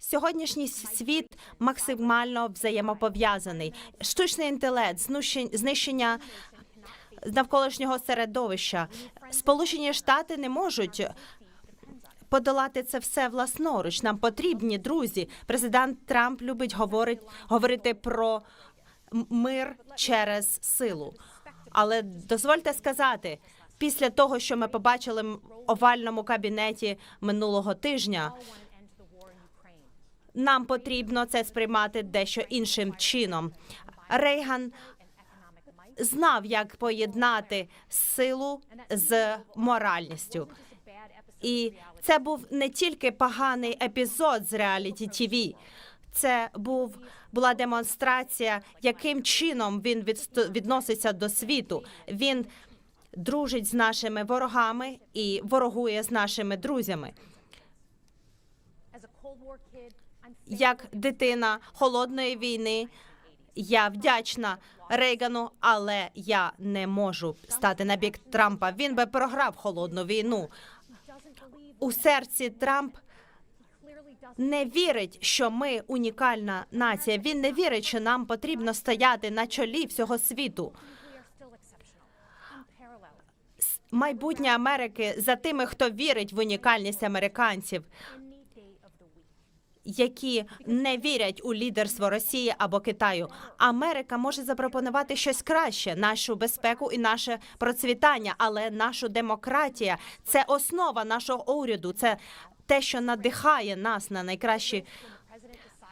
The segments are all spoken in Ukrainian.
Сьогоднішній світ максимально взаємопов'язаний. Штучний інтелект, знищення навколишнього середовища. Сполучені Штати не можуть подолати це все власноруч. Нам потрібні друзі. Президент Трамп любить говорить, говорити про мир через силу. Але дозвольте сказати, після того, що ми побачили в овальному кабінеті минулого тижня, нам потрібно це сприймати дещо іншим чином. Рейган знав, як поєднати силу з моральністю. І це був не тільки поганий епізод з реаліті ТІВІ. Це був була демонстрація, яким чином він відноситься до світу. Він дружить з нашими ворогами і ворогує з нашими друзями. Як дитина холодної війни, я вдячна Рейгану, але я не можу стати на бік Трампа. Він би програв холодну війну. У серці Трамп не вірить, що ми унікальна нація. Він не вірить, що нам потрібно стояти на чолі всього світу. Майбутнє Америки за тими, хто вірить в унікальність американців, які не вірять у лідерство Росії або Китаю. Америка може запропонувати щось краще, нашу безпеку і наше процвітання, але нашу демократія це основа нашого уряду. Це те, що надихає нас на найкращі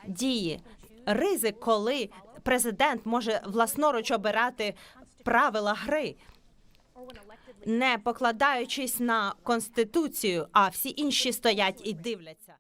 дії. Ризик, коли президент може власноруч обирати правила гри, не покладаючись на конституцію, а всі інші стоять і дивляться.